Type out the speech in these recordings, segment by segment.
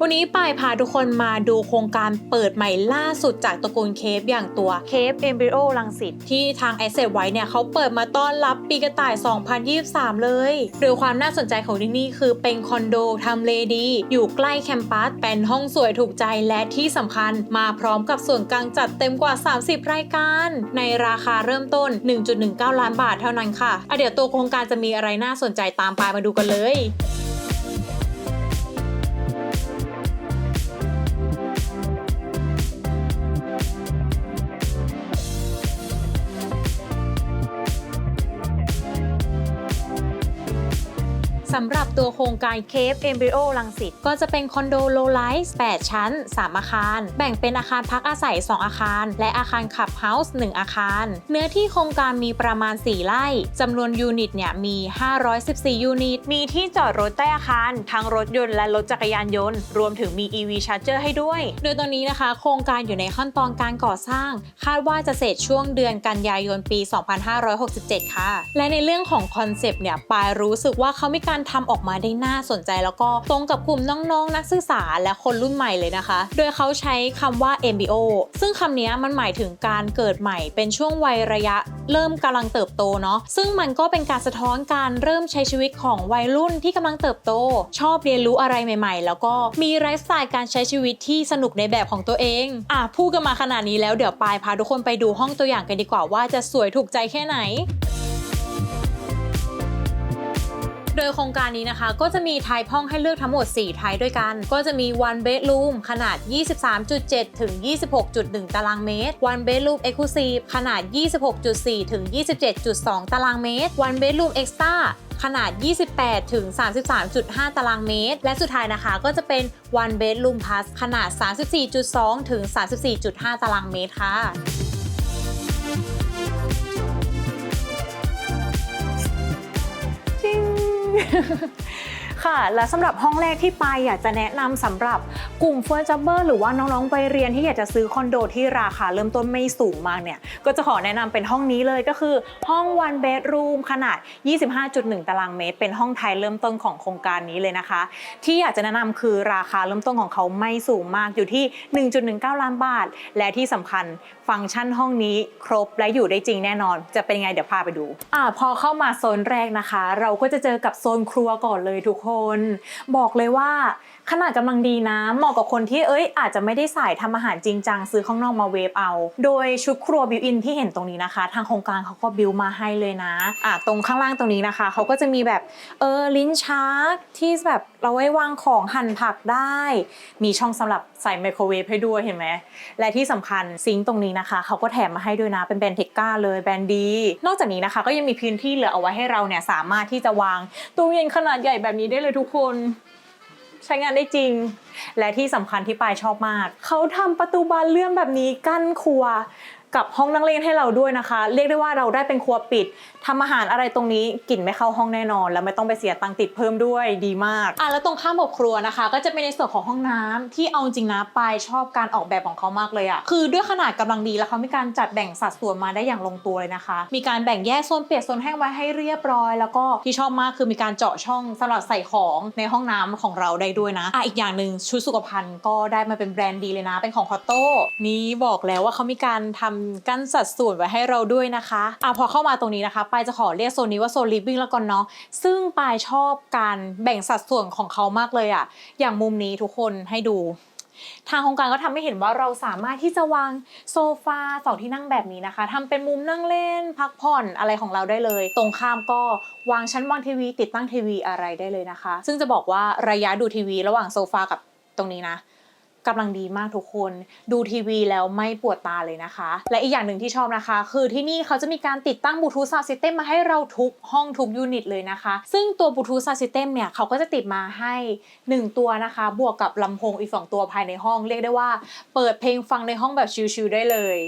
วันนี้ปายพาทุกคนมาดูโครงการเปิดใหม่ล่าสุดจากตระกูลเคฟอย่างตัวเคฟเอมบริโอลังสิตที่ทาง a อ s e t ไว้เนี่ยเขาเปิดมาต้อนรับปีกระต่าย 2023 เลยโดยความน่าสนใจของที่นี่คือเป็นคอนโดทำเลดี อยู่ใกล้แคมปัสเป็นห้องสวยถูกใจและที่สำคัญมาพร้อมกับส่วนกลางจัดเต็มกว่า 30 รายการ ในราคาเริ่มต้น 1.19 ล้านบาทเท่านั้นค่ะอะเดี๋ยวตัวโครงการจะมีอะไรน่าสนใจตามปายมาดูกันเลย สำหรับตัวโครงการเคฟเอมบริโอลังสิตก็จะเป็นคอนโดโลไลส์8ชั้น 3 อาคาร แบ่งเป็นอาคารพักอาศัย 2 อาคาร และอาคารขับเฮาส์1อาคาร เนื้อที่โครงการมีประมาณ 4 ไร่จำนวนยูนิตเนี่ยมี 514 ยูนิต มีที่จอดรถใต้อาคาร ทั้งรถยนต์และรถจักรยานยนต์ รวมถึงมี EV Charger ให้ด้วย โดยตอนนี้นะคะ โครงการอยู่ในขั้นตอนการก่อสร้าง คาดว่าจะเสร็จช่วงเดือนกันยายนปี 2567 ค่ะ และในเรื่องของคอนเซปต์เนี่ยปายรู้สึกว่าเขามีการทำออกมาได้น่าสนใจ แล้วก็ตรงกับกลุ่มน้องๆ นักศึกษาและคนรุ่นใหม่เลยนะคะ โดยเขาใช้คำว่า MBO ซึ่งคำนี้มันหมายถึงการเกิดใหม่เป็นช่วงวัยระยะเริ่มกำลังเติบโตเนาะซึ่งมันก็เป็นการสะท้อนการเริ่มใช้ชีวิตของวัยรุ่นที่กำลังเติบโต ชอบเรียนรู้อะไรใหม่ ๆ แล้วก็มีไลฟ์สไตล์การใช้ชีวิตที่สนุกในแบบของตัวเองอะพูดกันมาขนาดนี้แล้วเดี๋ยวปายพาทุกคนไปดูห้องตัวอย่างกันดีกว่าว่าจะสวยถูกใจแค่ไหน ยโครงการนี้นะคะ ก็จะมีไทป์ห้องให้เลือกทั้งหมด 4 ไทป์ด้วยกัน ก็จะมี one bedroom ขนาด 23.7 ถึง 26.1 ตารางเมตร one bedroom exclusive ขนาด 26.4 ถึง 27.2 ตารางเมตร one bedroom extra ขนาด 28 ถึง 33.5 ตารางเมตร และสุดท้ายนะคะก็จะเป็น one bedroom plus ขนาด 34.2 ถึง 34.5 ตารางเมตรค่ะ ค่ะ และสำหรับห้องแรกที่ไปอยากจะแนะนำสำหรับ กลุ่มเฟอร์จับเบอร์หรือว่าน้องๆไปเรียนที่อยากจะซื้อคอนโดที่ราคาเริ่มต้นไม่สูงมากเนี่ย ก็จะขอแนะนำเป็นห้องนี้เลยก็คือห้อง one bedroom ขนาด 25.1 ตารางเมตร เป็นห้องไทยเริ่มต้นของโครงการนี้เลยนะคะ ที่อยากจะแนะนำคือราคาเริ่มต้นของเขาไม่สูงมากอยู่ที่ 1.19 ล้านบาท และที่สำคัญฟังก์ชันห้องนี้ครบและอยู่ได้จริงแน่นอน จะเป็นไงเดี๋ยวพาไปดูอ่าพอเข้ามาโซนแรกนะคะ เราก็จะเจอกับโซนครัวก่อนเลยทุกคน บอกเลยว่า ขนาดกำลังดีนะเหมาะกับคนที่เอ้ยอาจจะไม่ได้สายทำอาหารจริงจังซื้อข้างนอกมาเวฟเอา โดยชุดครัวบิวอินที่เห็นตรงนี้นะคะ ทางโครงการเขาก็บิวมาให้เลยนะอะตรงข้างล่างตรงนี้นะคะเขาก็จะมีแบบเออลิ้นชักที่แบบเราไว้วางของหั่นผักได้ มีช่องสำหรับใส่ไมโครเวฟให้ด้วยเห็นไหมและที่สำคัญซิงค์ตรงนี้นะคะเขาก็แถมมาให้ด้วยนะเป็นแบรนด์เทคก้าเลยแบรนด์ดีนอกจากนี้นะคะก็ยังมีพื้นที่เหลือเอาไว้ให้เราเนี่ยสามารถที่จะวางตู้เย็นขนาดใหญ่แบบนี้ได้เลยทุกคน ใช้งานได้จริง และที่สำคัญที่ปายชอบมาก เขาทำประตูบานเลื่อนแบบนี้กั้นครัว กับห้องนั่งเล่นให้เราด้วยนะคะ เรียกได้ว่าเราได้เป็นครัวปิดทำอาหารอะไรตรงนี้กลิ่นไม่เข้าห้องแน่นอน แล้วไม่ต้องไปเสียตังค์ติดเพิ่มด้วยดีมากอะแล้วตรงข้ามกับครัวนะคะ ก็จะเป็นในส่วนของห้องน้ำที่เอาจริงนะปายชอบการออกแบบของเขามากเลยอะคือด้วยขนาดกำลังดีแล้วเขามีการจัดแบ่งสัดส่วนมาได้อย่างลงตัวเลยนะคะ มีการแบ่งแยกโซนเปียกโซนแห้งไว้ให้เรียบร้อย แล้วก็ที่ชอบมากคือมีการเจาะช่องสำหรับใส่ของในห้องน้ำของเราได้ด้วยนะอะอีกอย่างหนึ่งชุดสุขภัณฑ์ก็ได้มาเป็นแบรนด์ดีเลยนะ เป็นของคอตโต้นี้บอกแล้วว่าเขามีการทำกั้นสัดส่วนไว้ให้เราด้วยนะคะอะพอเข้ามาตรงนี้นะคะปายจะขอเรียกโซนนี้ว่าโซนลิฟวิ่งแล้วก่อนเนาะซึ่งปายชอบการแบ่งสัดส่วนของเขามากเลยอะอย่างมุมนี้ทุกคนให้ดู ทางโครงการก็ทำให้เห็นว่าเราสามารถที่จะวางโซฟาสองที่นั่งแบบนี้นะคะทำเป็นมุมนั่งเล่น พักผ่อนอะไรของเราได้เลย ตรงข้ามก็วางชั้นวางทีวี ติดตั้งทีวีอะไรได้เลยนะคะ ซึ่งจะบอกว่าระยะดูทีวี ระหว่างโซฟากับตรงนี้นะ กำลังดีมากทุกคน ดูทีวีแล้วไม่ปวดตาเลยนะคะ และอีกอย่างหนึ่งที่ชอบนะคะ คือที่นี่เขาจะมีการติดตั้งบลูทูธซาวด์ซิสเต็มมาให้เราทุกห้องทุกยูนิตเลยนะคะ ซึ่งตัวบลูทูธซาวด์ซิสเต็มเนี่ยเขาก็จะติดมาให้ 1 ตัวนะคะ บวกกับลำโพงอีก 2 ตัวภายในห้อง เรียกได้ว่า เปิดเพลงฟังในห้องแบบชิลๆได้เลย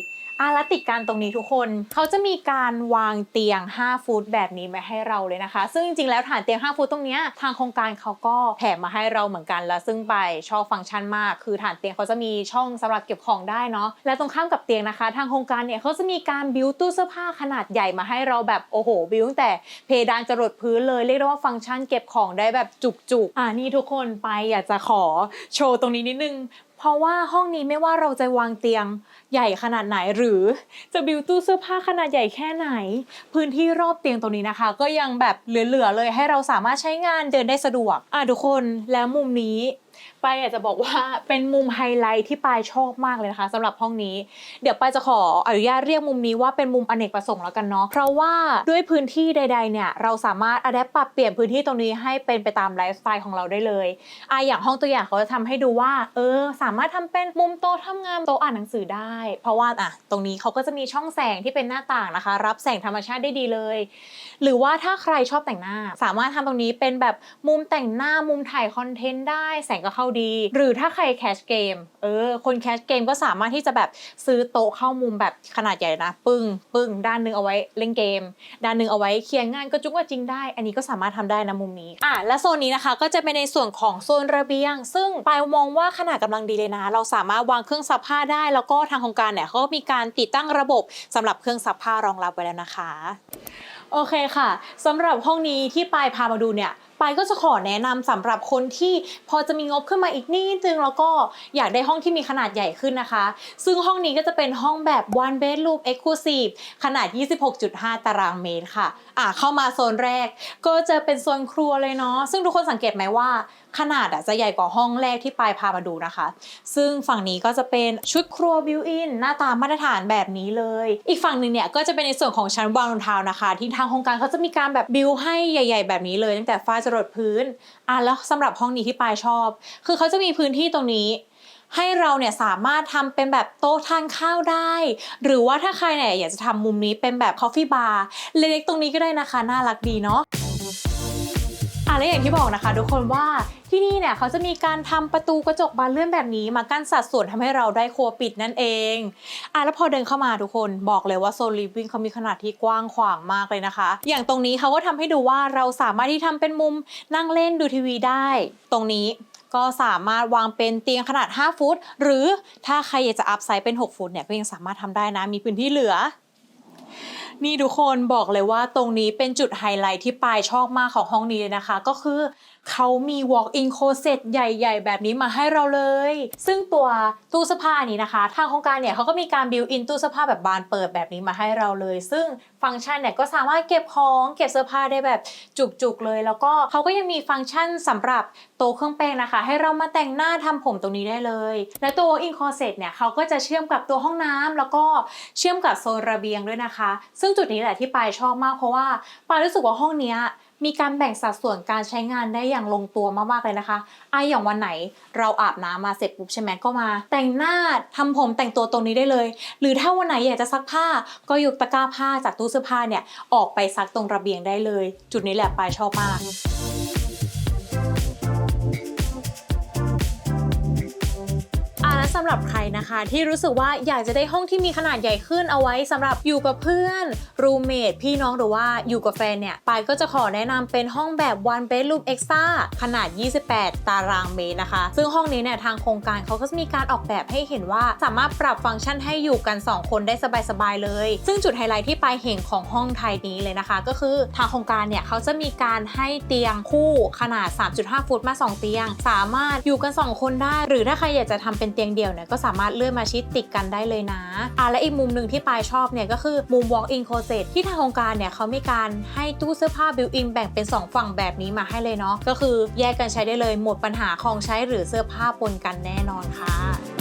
อาและติดกันตรงนี้ทุกคน เขาจะมีการวางเตียง 5 ฟุตแบบนี้มาให้เราเลยนะคะ ซึ่งจริงๆ แล้วฐานเตียง 5 ฟุตตรงเนี้ยทางโครงการเขาก็แถมมาให้เราเหมือนกันแล้วซึ่งไปชอบฟังก์ชันมาก คือฐานเตียงเขาจะมีช่องสำหรับเก็บของได้เนาะ และตรงข้ามกับเตียงนะคะ ทางโครงการเนี่ยเขาจะมีการบิวตู้เสื้อผ้าขนาดใหญ่มาให้เราแบบโอ้โหบิวตั้งแต่เพดานจรดพื้นเลยเรียกได้ว่าฟังก์ชันเก็บของได้แบบจุกๆ อ่านี่ทุกคนไปอยากจะขอโชว์ตรงนี้นิดนึง เพราะว่าห้องนี้ไม่ว่าเราจะวางเตียงใหญ่ขนาดไหนหรือจะบิวตู้เสื้อผ้าขนาดใหญ่แค่ไหน พื้นที่รอบเตียงตรงนี้นะคะ ก็ยังแบบเหลือๆเลยให้เราสามารถใช้งานเดินได้สะดวกอะทุกคนแล้วมุมนี้ ปายอยากจะบอกว่าเป็นมุมไฮไลท์ที่ปายชอบมากเลยนะคะสำหรับห้องนี้ เดี๋ยวปายจะขออนุญาตเรียกมุมนี้ว่าเป็นมุมอเนกประสงค์แล้วกันเนาะเพราะว่าด้วยพื้นที่ใด ๆ เนี่ยเราสามารถอัดแอปปรับเปลี่ยนพื้นที่ตรงนี้ให้เป็นไปตามไลฟ์สไตล์ของเราได้เลยอะอย่างห้องตัวอย่างเขาจะทำให้ดูว่า เออ สามารถทำเป็นมุมโต๊ะทำงานโต๊ะอ่านหนังสือได้ เพราะว่าอะตรงนี้เขาก็จะมีช่องแสงที่เป็นหน้าต่างนะคะ รับแสงธรรมชาติได้ดีเลย หรือว่าถ้าใครชอบแต่งหน้า สามารถทำตรงนี้เป็นแบบมุมแต่งหน้ามุมถ่ายคอนเทนต์ได้แสงก็เข้าดี หรือถ้าใครแคชเกมเออคนแคชเกมก็สามารถที่จะแบบซื้อโต๊ะเข้ามุมแบบขนาดใหญ่นะ ปึ้งปึ้งด้านหนึงเอาไว้เล่นเกม ด้านหนึงเอาไว้เคียร์งานก็จุกว่าจริงได้ อันนี้ก็สามารถทำได้นะมุมนี้อะและโซนนี้นะคะก็จะเป็นในส่วนของโซนระเบียง ซึ่งปายมองว่าขนาดกำลังดีเลยนะ เราสามารถวางเครื่องซักผ้าได้ แล้วก็ทางโครงการเนี่ยเขาก็มีการติดตั้งระบบสำหรับเครื่องซักผ้ารองรับไว้แล้วนะคะ โอเคค่ะสำหรับห้องนี้ที่ปายพามาดูเนี่ย ปายก็จะขอแนะนำสำหรับคนที่พอจะมีงบขึ้นมาอีกนิดนึงแล้วก็อยากได้ห้องที่มีขนาดใหญ่ขึ้นนะคะ ซึ่งห้องนี้ก็จะเป็นห้องแบบ one bedroom exclusive ขนาด 26.5 ตารางเมตรค่ะ อะเข้ามาโซนแรก ก็จะเป็นโซนครัวเลยเนาะซึ่งทุกคนสังเกตไหมว่าขนาดอะจะใหญ่กว่าห้องแรกที่ปายพามาดูนะคะ ซึ่งฝั่งนี้ก็จะเป็นชุดครัวบิวอินหน้าตามาตรฐานแบบนี้เลย อีกฝั่งหนึ่งเนี่ยก็จะเป็นในส่วนของชั้นวางรองเท้านะคะ ที่ทางโครงการเขาจะมีการแบบบิวให้ใหญ่ ๆ แบบนี้เลย ตั้งแต่ฝ้าจรดพื้นอะแล้วสำหรับห้องนี้ที่ปายชอบ คือเขาจะมีพื้นที่ตรงนี้ ให้เราเนี่ยสามารถทำเป็นแบบโต๊ะทานข้าวได้ หรือว่าถ้าใครเนี่ยอยากจะทำมุมนี้เป็นแบบคอฟฟี่บาร์เล็กๆตรงนี้ก็ได้นะคะ น่ารักดีเนาะอะและอย่างที่บอกนะคะ ทุกคนว่าที่นี่เนี่ยเขาจะมีการทำประตูกระจกบานเลื่อนแบบนี้มากั้นสัดส่วนทำให้เราได้ครัวปิดนั่นเองอะแล้วพอเดินเข้ามาทุกคนบอกเลยว่าโซนลิฟวิ่งเขามีขนาดที่กว้างขวางมากเลยนะคะ อย่างตรงนี้เขาก็ทำให้ดูว่าเราสามารถที่ทำเป็นมุมนั่งเล่นดูทีวีได้ ตรงนี้ ก็สามารถวางเป็นเตียงขนาด 5 ฟุต หรือถ้าใครอยากจะอัพไซส์เป็น 6 ฟุตเนี่ยก็ยังสามารถทำได้นะ มีพื้นที่เหลือนี่ทุกคนบอกเลยว่าตรงนี้เป็นจุดไฮไลท์ที่ปลายชอบมากของห้องนี้เลยนะคะ ก็คือ เขามี walk-in closet ใหญ่ ๆ แบบนี้มาให้เราเลย ซึ่งตัวตู้เสื้อผ้านี้นะคะ ทางโครงการเนี่ยเขาก็มีการ built in ตู้เสื้อผ้าแบบบานเปิดแบบนี้มาให้เราเลย ซึ่งฟังก์ชันเนี่ยก็สามารถเก็บของเก็บเสื้อผ้าได้แบบจุกๆเลย แล้วก็เขาก็ยังมีฟังก์ชันสำหรับโต๊ะเครื่องแป้งนะคะ ให้เรามาแต่งหน้าทำผมตรงนี้ได้เลย และตัว walk-in closet เนี่ยเขาก็จะเชื่อมกับตัวห้องน้ำแล้วก็เชื่อมกับโซนระเบียงด้วยนะคะ ซึ่งจุดนี้แหละที่ปายชอบมากเพราะว่าปายรู้สึกว่าห้องเนี้ย มีการแบ่งสัดส่วนการใช้งานได้อย่างลงตัวมากๆเลยนะคะไออย่างวันไหนเราอาบน้ำมาเสร็จปุ๊บใช่ไหมก็มา แต่งหน้าทำผมแต่งตัวตรงนี้ได้เลย หรือถ้าวันไหนอยากจะซักผ้า ก็ยกตะกร้าผ้าจากตู้เสื้อผ้าเนี่ยออกไปซักตรงระเบียงได้เลย จุดนี้แหละปายชอบมาก อ่าและสำหรับใครนะคะ ที่รู้สึกว่าอยากจะได้ห้องที่มีขนาดใหญ่ขึ้นเอาไว้สำหรับอยู่กับเพื่อนรูเมทพี่น้องหรือว่าอยู่กับแฟนเนี่ยปายก็จะขอแนะนำเป็นห้องแบบ one bedroom extra ขนาด 28 ตารางเมตรนะคะ ซึ่งห้องนี้เนี่ยทางโครงการเขาก็จะมีการออกแบบให้เห็นว่าสามารถปรับฟังก์ชันให้อยู่กัน 2 คนได้สบายๆเลย ซึ่งจุดไฮไลท์ที่ปายเห็นของห้องไทยนี้เลยนะคะ ก็คือทางโครงการเนี่ยเขาจะมีการให้เตียงคู่ขนาด 3.5 ฟุตมา 2 เตียง สามารถอยู่กัน 2 คนได้ หรือถ้าใครอยากจะทำเป็นเตียงเดี่ยวเนี่ยก็สามารถเลื่อนมาชิดติดกันได้เลยนะอะและอีกมุมหนึ่งที่ปายชอบเนี่ยก็คือมุม walk-in closet ที่ทางโครงการเนี่ยเขามีการให้ตู้เสื้อผ้า built-in แบ่งเป็น 2 ฝั่งแบบนี้มาให้เลยเนาะก็คือแยกกันใช้ได้เลยหมดปัญหาของใช้หรือเสื้อผ้าปนกันแน่นอนค่ะ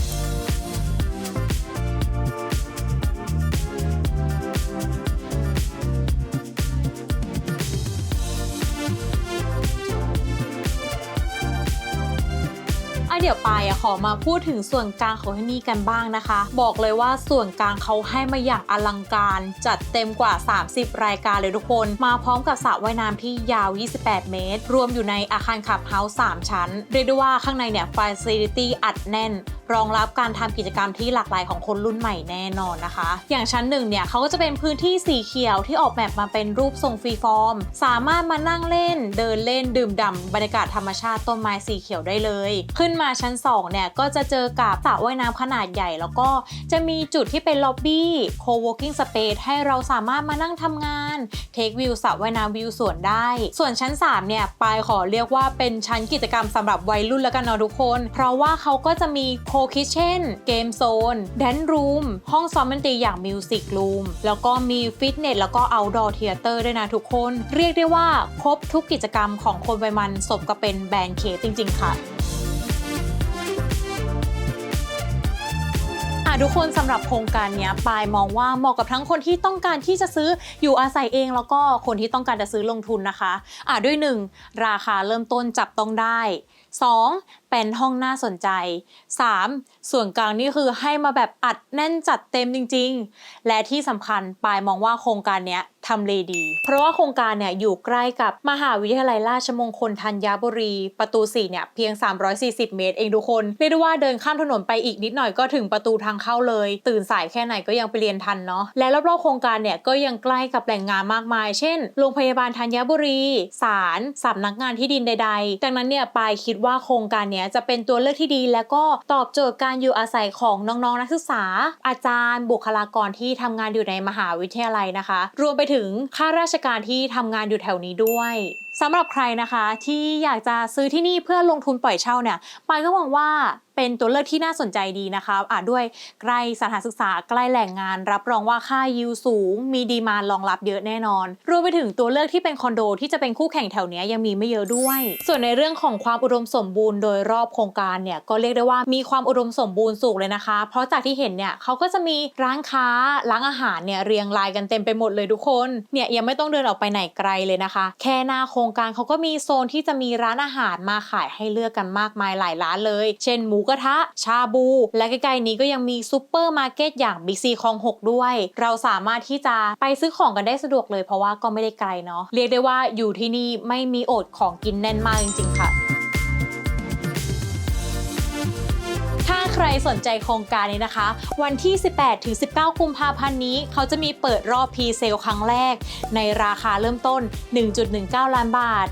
ะเดี๋ยวไปอะขอมาพูดถึงส่วนกลางของที่นี่กันบ้างนะคะ บอกเลยว่าส่วนกลางเขาให้มาอย่างอลังการ จัดเต็มกว่า 30 รายการเลยทุกคน มาพร้อมกับสระว่ายน้ำที่ยาว 28 เมตร รวมอยู่ในอาคารขับเฮาส์3ชั้น เรียกได้ว่าข้างในเนี่ยฟ a ซิลิตี้อัดแน่น รองรับการทำกิจกรรมที่หลากหลายของคนรุ่นใหม่แน่นอนนะคะ อย่างชั้นหนึ่งเนี่ยเขาก็จะเป็นพื้นที่สีเขียวที่ออกแบบมาเป็นรูปทรงฟรีฟอร์ม สามารถมานั่งเล่น เดินเล่นดื่มด่ำบรรยากาศธรรมชาติต้นไม้สีเขียวได้เลย ขึ้นมาชั้น2เนี่ยก็จะเจอกับสระว่ายน้ำขนาดใหญ่ แล้วก็จะมีจุดที่เป็นล็อบบี้ co-working space ให้เราสามารถมานั่งทำงานเทควิวสระว่ายน้ำวิวสวนได้ ส่วนชั้น 3 เนี่ยปายขอเรียกว่าเป็นชั้นกิจกรรมสำหรับวัยรุ่นแล้วกันเนาะทุกคน เพราะว่าเขาก็จะมีโคคิเช่นเกมโซนแดนรูมห้องซ้อมดนตรีอย่างมิวสิกรูมแล้วก็มีฟิตเนสแล้วก็ outdoor theater ด้วยนะทุกคน เรียกได้ว่าครบทุกกิจกรรมของคนวัยมันสมกับเป็นแบรนด์เคจริง ๆ ค่ะ ทุกคนสำหรับโครงการนี้ปายมองว่าเหมาะกับทั้งคนที่ต้องการที่จะซื้ออยู่อาศัยเอง แล้วก็คนที่ต้องการจะซื้อลงทุนนะคะอ่าด้วยหนึ่งราคาเริ่มต้นจับต้องได้ 2. เป็นห้องน่าสนใจ 3. ส่วนกลางนี่คือให้มาแบบอัดแน่นจัดเต็มจริง ๆ และที่สำคัญปายมองว่าโครงการเนี้ยทำเลดี เพราะว่าโครงการเนี่ยอยู่ใกล้กับมหาวิทยาลัยราชมงคลธัญบุรี ประตู 4 เนี่ยเพียง 340 เมตรเองทุกคน เรียกได้ว่าเดินข้ามถนนไปอีกนิดหน่อยก็ถึงประตูทางเข้าเลย ตื่นสายแค่ไหนก็ยังไปเรียนทันเนาะ และรอบๆโครงการเนี่ยก็ยังใกล้กับแหล่งงานมากมาย เช่น โรงพยาบาลธัญบุรี ศาลสำนักงานที่ดินใด ๆ ดังนั้นเนี่ยปายคิดว่าโครงการนี้จะเป็นตัวเลือกที่ดี และก็ตอบโจทย์การอยู่อาศัยของน้องๆ นักศึกษา อาจารย์บุคลากรที่ทำงานอยู่ในมหาวิทยาลัยนะคะ รวมไปถึงข้าราชการที่ทำงานอยู่แถวนี้ด้วยสำหรับใครนะคะที่อยากจะซื้อที่นี่เพื่อลงทุนปล่อยเช่าเนี่ยปายก็หวังว่า เป็นตัวเลือกที่น่าสนใจดีนะคะอะด้วยใกล้สถานศึกษาใกล้แหล่งงาน รับรองว่าค่ายิวสูง มีดีมานรองรับเยอะแน่นอน รวมไปถึงตัวเลือกที่เป็นคอนโดที่จะเป็นคู่แข่งแถวเนี้ยยังมีไม่เยอะด้วย ส่วนในเรื่องของความอุดมสมบูรณ์โดยรอบโครงการเนี่ยก็เรียกได้ว่ามีความอุดมสมบูรณ์สูงเลยนะคะ เพราะจากที่เห็นเนี่ยเขาก็จะมีร้านค้าร้านอาหารเนี่ยเรียงรายกันเต็มไปหมดเลยทุกคนเนี่ยยังไม่ต้องเดินออกไปไหนไกลเลยนะคะ แค่หน้าโครงการเขาก็มีโซนที่จะมีร้านอาหารมาขายให้เลือกกันมากมายหลายร้านเลย เช่นหมูกระทะ ชาบู และใกล้ๆนี้ก็ยังมีซูเปอร์มาร์เก็ตอย่างบิ๊กซีคลอง6ด้วย เราสามารถที่จะไปซื้อของกันได้สะดวกเลยเพราะว่าก็ไม่ได้ไกลเนาะเรียกได้ว่าอยู่ที่นี่ไม่มีอดของกินแน่นมากจริงๆค่ะถ้าใครสนใจโครงการนี้นะคะ วันที่ 18 ถึง 19 กุมภาพันธ์นี้ เขาจะมีเปิดรอบพรีเซลครั้งแรก ในราคาเริ่มต้น 1.19 ล้านบาท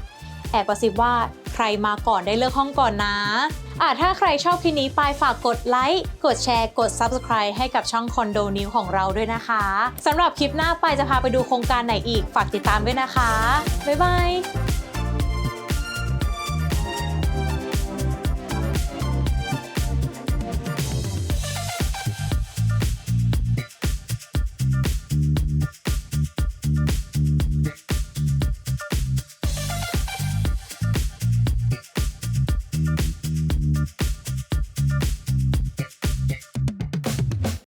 แอบกระซิบว่าใครมาก่อนได้เลือกห้องก่อนนะ อะถ้าใครชอบคลิปนี้ไปฝากกดไลค์ กดแชร์ กด Subscribe ให้กับช่องคอนโดนิวของเราด้วยนะคะสำหรับคลิปหน้าไปจะพาไปดูโครงการไหนอีก ฝากติดตามด้วยนะคะ บ๊ายบาย